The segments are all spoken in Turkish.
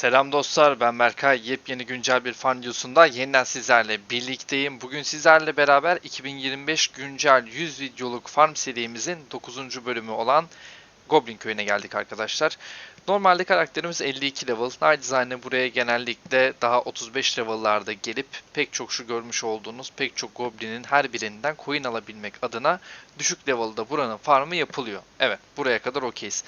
Selam dostlar ben Berkay. Yepyeni güncel bir fan videosunda yeniden sizlerle birlikteyim. Bugün sizlerle beraber 2025 güncel 100 videoluk farm serimizin 9. bölümü olan Goblin köyüne geldik arkadaşlar. Normalde karakterimiz 52 level. Design'e buraya genellikle daha 35 level'larda gelip pek çok şu görmüş olduğunuz pek çok Goblin'in her birinden coin alabilmek adına düşük level'da buranın farmı yapılıyor. Evet buraya kadar okeyiz.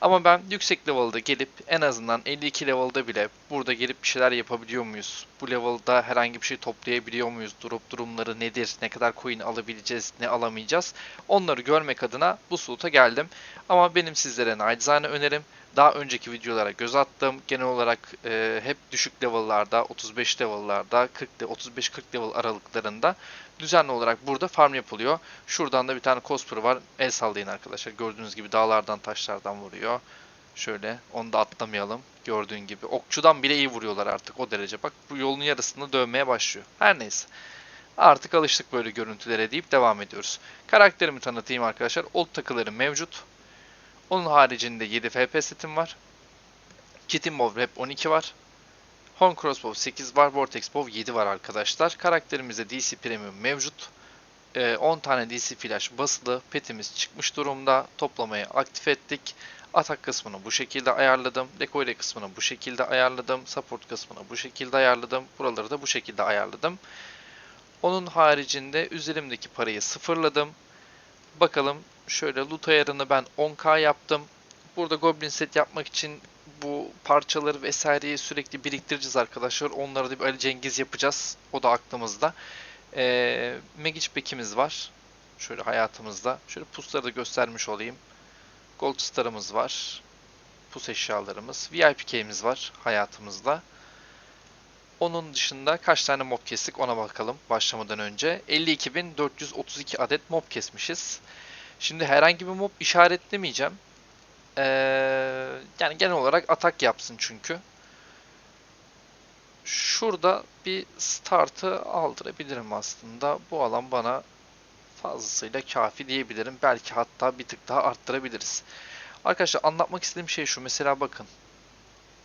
Ama ben yüksek level'da gelip en azından 52 level'da bile burada gelip bir şeyler yapabiliyor muyuz? Bu level'da herhangi bir şey toplayabiliyor muyuz? Drop durumları nedir? Ne kadar coin alabileceğiz? Ne alamayacağız? Onları görmek adına bu sloot'a geldim. Ama benim sizlere nacizane önerim daha önceki videolara göz attım. Genel olarak e, hep düşük level'larda, 35 level'larda, 40 35-40 level aralıklarında düzenli olarak burada farm yapılıyor. Şuradan da bir tane Cosper var. El sallayın arkadaşlar. Gördüğünüz gibi dağlardan taşlardan vuruyor. Şöyle onu da atlamayalım. Gördüğün gibi. Okçudan bile iyi vuruyorlar artık o derece. Bak bu yolun yarısında dövmeye başlıyor. Her neyse. Artık alıştık böyle görüntülere deyip devam ediyoruz. Karakterimi tanıtayım arkadaşlar. Old takıları mevcut. Onun haricinde 7 FP setim var. Kitin Bow hep 12 var. Horn Crossbow 8 var. Vortex Bow 7 var arkadaşlar. Karakterimizde DC Premium mevcut. Ee, 10 tane DC Flash basılı. Petimiz çıkmış durumda. Toplamayı aktif ettik. Atak kısmını bu şekilde ayarladım. Decoy kısmını bu şekilde ayarladım. Support kısmını bu şekilde ayarladım. Buraları da bu şekilde ayarladım. Onun haricinde üzerimdeki parayı sıfırladım. Bakalım şöyle loot ayarını ben 10k yaptım. Burada Goblin set yapmak için bu parçaları vesaireyi sürekli biriktireceğiz arkadaşlar. Onları da bir Ali Cengiz yapacağız. O da aklımızda. Ee, Magic Back'imiz var. Şöyle hayatımızda. Şöyle pusları da göstermiş olayım. Gold Star'ımız var. Pus eşyalarımız. VIP key'imiz var hayatımızda. Onun dışında kaç tane mob kestik ona bakalım başlamadan önce. 52.432 adet mob kesmişiz. Şimdi herhangi bir mob işaretlemeyeceğim. Ee, yani genel olarak atak yapsın çünkü. Şurada bir startı aldırabilirim aslında. Bu alan bana fazlasıyla kafi diyebilirim. Belki hatta bir tık daha arttırabiliriz. Arkadaşlar anlatmak istediğim şey şu. Mesela bakın.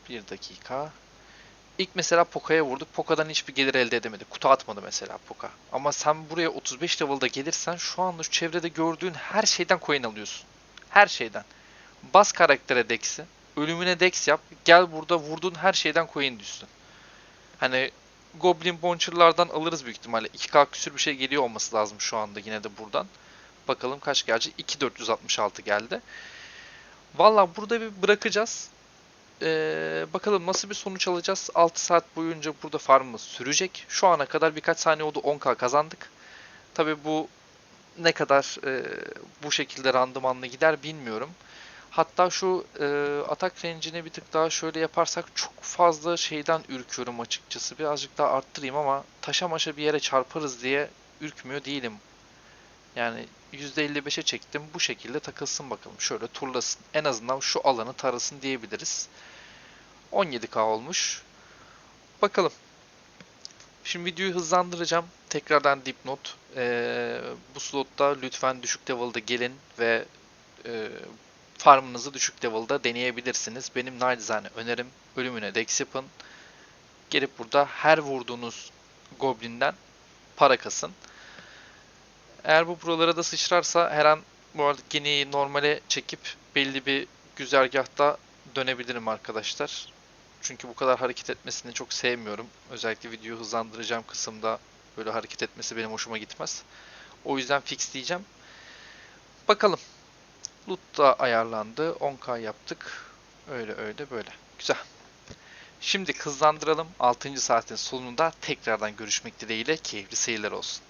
Bir dakika. İlk mesela Poka'ya vurduk. Poka'dan hiçbir gelir elde edemedi. Kutu atmadı mesela Poka. Ama sen buraya 35 level'da gelirsen şu anda şu çevrede gördüğün her şeyden coin alıyorsun. Her şeyden. Bas karaktere Dex'i. Ölümüne Dex yap. Gel burada vurduğun her şeyden coin düşsün. Hani Goblin Boncher'lardan alırız büyük ihtimalle. 2K küsür bir şey geliyor olması lazım şu anda yine de buradan. Bakalım kaç gelecek. 2466 geldi. Valla burada bir bırakacağız. Ee, bakalım nasıl bir sonuç alacağız. 6 saat boyunca burada farmımız sürecek. Şu ana kadar birkaç saniye oldu 10k kazandık. Tabi bu ne kadar e, bu şekilde randımanlı gider bilmiyorum. Hatta şu e, atak range'ini bir tık daha şöyle yaparsak çok fazla şeyden ürküyorum açıkçası. Birazcık daha arttırayım ama taşa maşa bir yere çarparız diye ürkmüyor değilim. Yani %55'e çektim. Bu şekilde takılsın bakalım. Şöyle turlasın. En azından şu alanı tarasın diyebiliriz. 17k olmuş. Bakalım. Şimdi videoyu hızlandıracağım. Tekrardan dipnot. Ee, bu slotta lütfen düşük level'da gelin ve e, farmınızı düşük level'da deneyebilirsiniz. Benim nacizane önerim ölümüne dex yapın. Gelip burada her vurduğunuz goblinden para kasın. Eğer bu buralara da sıçrarsa her an bu arada Guinea'yı normale çekip belli bir güzergahta dönebilirim arkadaşlar. Çünkü bu kadar hareket etmesini çok sevmiyorum. Özellikle videoyu hızlandıracağım kısımda böyle hareket etmesi benim hoşuma gitmez. O yüzden fix diyeceğim. Bakalım. Loot da ayarlandı. 10k yaptık. Öyle öyle böyle. Güzel. Şimdi hızlandıralım. 6. saatin sonunda tekrardan görüşmek dileğiyle keyifli seyirler olsun.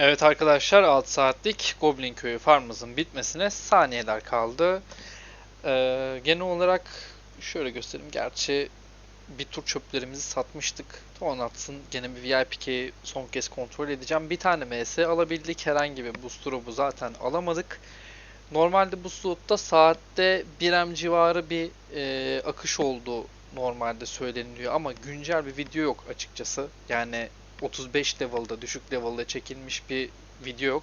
Evet arkadaşlar 6 saatlik Goblin Köyü farmımızın bitmesine saniyeler kaldı. Ee, genel olarak şöyle göstereyim. Gerçi bir tur çöplerimizi satmıştık. Donats'ın gene bir VIP'yi son kez kontrol edeceğim. Bir tane MS alabildik. Herhangi bir boost drop'u zaten alamadık. Normalde bu slotta saatte 1M civarı bir e, akış olduğu normalde söyleniliyor ama güncel bir video yok açıkçası. Yani 35 level'da, düşük level'da çekilmiş bir video yok.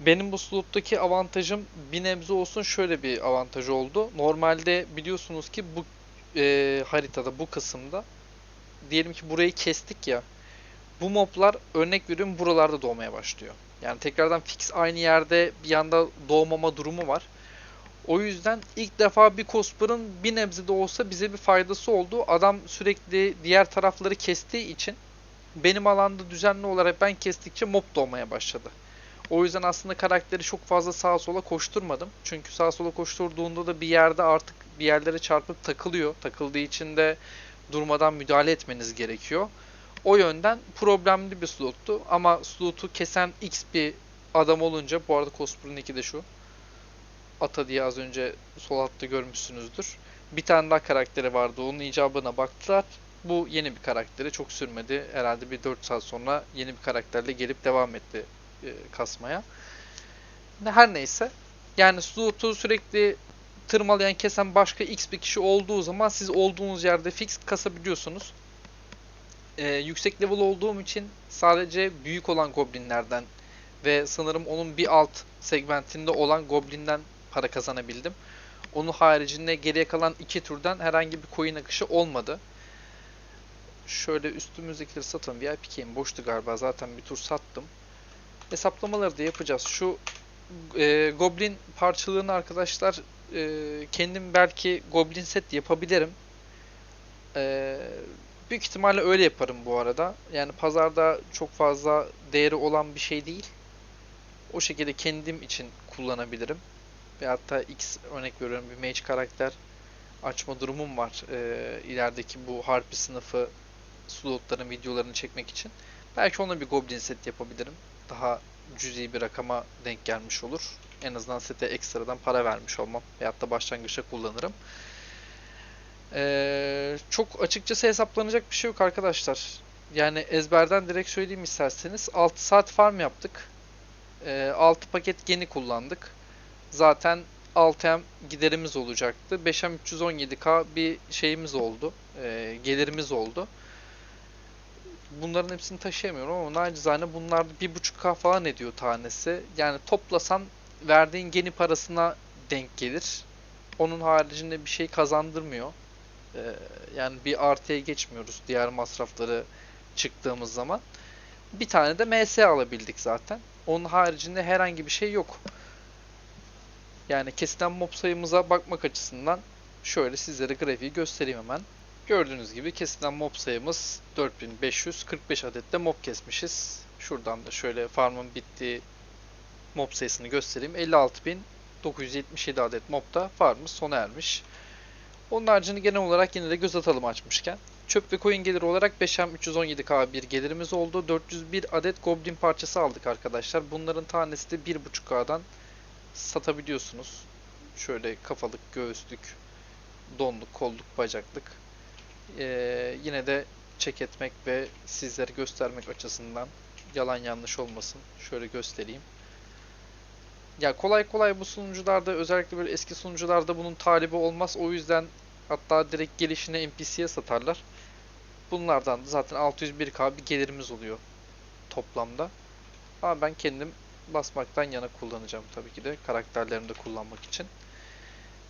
Benim bu slottaki avantajım bir nebze olsun şöyle bir avantaj oldu. Normalde biliyorsunuz ki bu e, haritada, bu kısımda diyelim ki burayı kestik ya. Bu moblar örnek veriyorum buralarda doğmaya başlıyor. Yani tekrardan fix aynı yerde bir anda doğmama durumu var. O yüzden ilk defa bir Cosper'ın bir nebze de olsa bize bir faydası oldu. Adam sürekli diğer tarafları kestiği için benim alanda düzenli olarak ben kestikçe mob doğmaya başladı. O yüzden aslında karakteri çok fazla sağa sola koşturmadım. Çünkü sağa sola koşturduğunda da bir yerde artık bir yerlere çarpıp takılıyor. Takıldığı için de durmadan müdahale etmeniz gerekiyor. O yönden problemli bir slottu. Ama slotu kesen X bir adam olunca, bu arada Cosper'ın iki de şu. Ata diye az önce sol altta görmüşsünüzdür. Bir tane daha karakteri vardı. Onun icabına baktılar. Bu yeni bir karakteri. Çok sürmedi. Herhalde bir 4 saat sonra yeni bir karakterle gelip devam etti e, kasmaya. Her neyse. Yani slotu sürekli tırmalayan, kesen başka X bir kişi olduğu zaman siz olduğunuz yerde fix kasabiliyorsunuz. Ee, yüksek level olduğum için sadece büyük olan goblinlerden ve sanırım onun bir alt segmentinde olan goblinden para kazanabildim. Onun haricinde geriye kalan iki turdan herhangi bir coin akışı olmadı. Şöyle üstümüzdekileri satalım. VIP key'im boştu galiba. Zaten bir tur sattım. Hesaplamaları da yapacağız. Şu e, Goblin parçalığını arkadaşlar e, kendim belki Goblin set yapabilirim. E, büyük ihtimalle öyle yaparım bu arada. Yani pazarda çok fazla değeri olan bir şey değil. O şekilde kendim için kullanabilirim. Ve hatta X örnek veriyorum bir mage karakter açma durumum var. E, ilerideki bu harpi sınıfı slotların videolarını çekmek için. Belki ona bir goblin set yapabilirim. Daha cüzi bir rakama denk gelmiş olur. En azından sete ekstradan para vermiş olmam. Veyahut da başlangıçta kullanırım. Ee, çok açıkçası hesaplanacak bir şey yok arkadaşlar. Yani ezberden direkt söyleyeyim isterseniz. 6 saat farm yaptık. Ee, 6 paket geni kullandık. Zaten 6M giderimiz olacaktı. 5M 317K bir şeyimiz oldu. Ee, gelirimiz oldu bunların hepsini taşıyamıyorum ama nacizane bunlar 1.5K falan ediyor tanesi. Yani toplasan verdiğin geni parasına denk gelir. Onun haricinde bir şey kazandırmıyor. Ee, yani bir artıya geçmiyoruz diğer masrafları çıktığımız zaman. Bir tane de MS alabildik zaten. Onun haricinde herhangi bir şey yok. Yani kesilen mob sayımıza bakmak açısından şöyle sizlere grafiği göstereyim hemen. Gördüğünüz gibi kesilen mob sayımız 4545 adet de mob kesmişiz. Şuradan da şöyle farmın bittiği mob sayısını göstereyim. 56977 adet mobda farmımız sona ermiş. Onun haricinde genel olarak yine de göz atalım açmışken. Çöp ve coin geliri olarak 5M 317K bir gelirimiz oldu. 401 adet goblin parçası aldık arkadaşlar. Bunların tanesi de 1.5K'dan satabiliyorsunuz. Şöyle kafalık, göğüslük, donluk, kolluk, bacaklık ee, yine de çek etmek ve sizlere göstermek açısından yalan yanlış olmasın. Şöyle göstereyim. Ya kolay kolay bu sunucularda özellikle böyle eski sunucularda bunun talibi olmaz. O yüzden hatta direkt gelişine NPC'ye satarlar. Bunlardan da zaten 601k bir gelirimiz oluyor toplamda. Ama ben kendim basmaktan yana kullanacağım tabii ki de karakterlerimi de kullanmak için.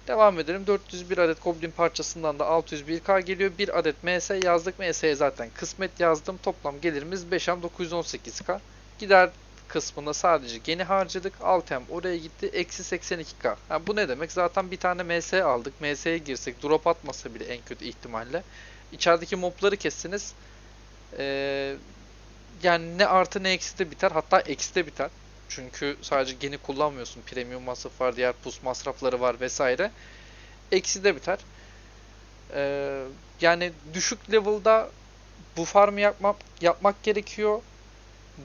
Devam edelim. 401 adet Goblin parçasından da 601k geliyor. 1 adet MS yazdık. MS'ye zaten kısmet yazdım. Toplam gelirimiz 5M 918k. Gider kısmında sadece geni harcadık. 6M oraya gitti. Eksi 82k. Yani bu ne demek? Zaten bir tane MS aldık. MS'ye girsek drop atmasa bile en kötü ihtimalle. İçerideki mobları kessiniz. Ee, yani ne artı ne eksi de biter. Hatta eksi de biter. Çünkü sadece geni kullanmıyorsun. Premium masraf var, diğer pus masrafları var vesaire. Eksi de biter. Ee, yani düşük level'da bu farmı yapmak, yapmak gerekiyor.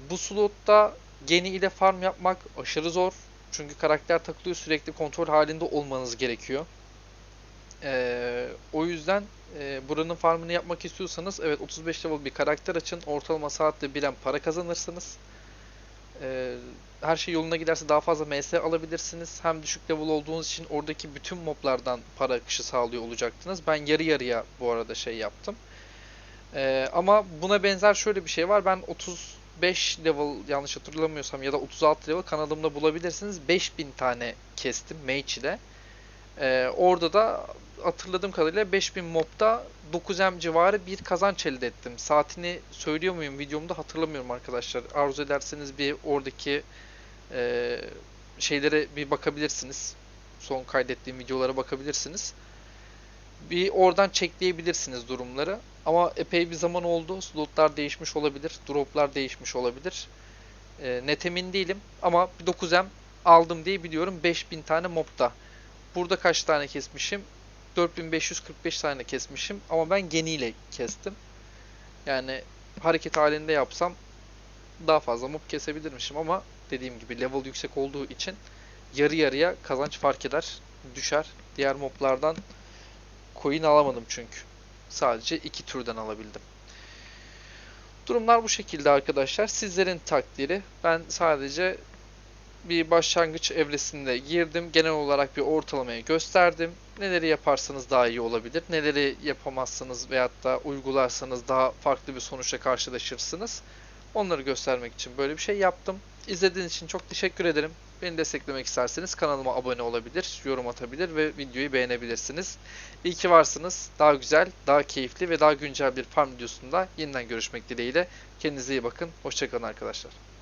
Bu slotta Geni ile farm yapmak aşırı zor. Çünkü karakter takılıyor sürekli kontrol halinde olmanız gerekiyor. Ee, o yüzden e, buranın farmını yapmak istiyorsanız evet 35 level bir karakter açın. Ortalama saatte bilen para kazanırsınız. Ee, her şey yoluna giderse daha fazla MS alabilirsiniz. Hem düşük level olduğunuz için oradaki bütün moblardan para akışı sağlıyor olacaktınız. Ben yarı yarıya bu arada şey yaptım. Ee, ama buna benzer şöyle bir şey var. Ben 35 level yanlış hatırlamıyorsam ya da 36 level kanalımda bulabilirsiniz. 5000 tane kestim mage ile. Ee, orada da hatırladığım kadarıyla 5000 mobda 9M civarı bir kazanç elde ettim. Saatini söylüyor muyum videomda hatırlamıyorum arkadaşlar. Arzu ederseniz bir oradaki e, şeylere bir bakabilirsiniz. Son kaydettiğim videolara bakabilirsiniz. Bir oradan çekleyebilirsiniz durumları. Ama epey bir zaman oldu. Slotlar değişmiş olabilir. Droplar değişmiş olabilir. E, net emin değilim. Ama bir 9M aldım diye biliyorum. 5000 tane mobda. Burada kaç tane kesmişim? 4545 tane kesmişim. Ama ben geniyle kestim. Yani hareket halinde yapsam daha fazla mob kesebilirmişim ama dediğim gibi level yüksek olduğu için yarı yarıya kazanç fark eder, düşer. Diğer moblardan coin alamadım çünkü. Sadece iki türden alabildim. Durumlar bu şekilde arkadaşlar. Sizlerin takdiri. Ben sadece bir başlangıç evresinde girdim. Genel olarak bir ortalamayı gösterdim. Neleri yaparsanız daha iyi olabilir. Neleri yapamazsanız veyahut da uygularsanız daha farklı bir sonuçla karşılaşırsınız. Onları göstermek için böyle bir şey yaptım. İzlediğiniz için çok teşekkür ederim. Beni desteklemek isterseniz kanalıma abone olabilir, yorum atabilir ve videoyu beğenebilirsiniz. İyi ki varsınız. Daha güzel, daha keyifli ve daha güncel bir farm videosunda yeniden görüşmek dileğiyle. Kendinize iyi bakın. Hoşçakalın arkadaşlar.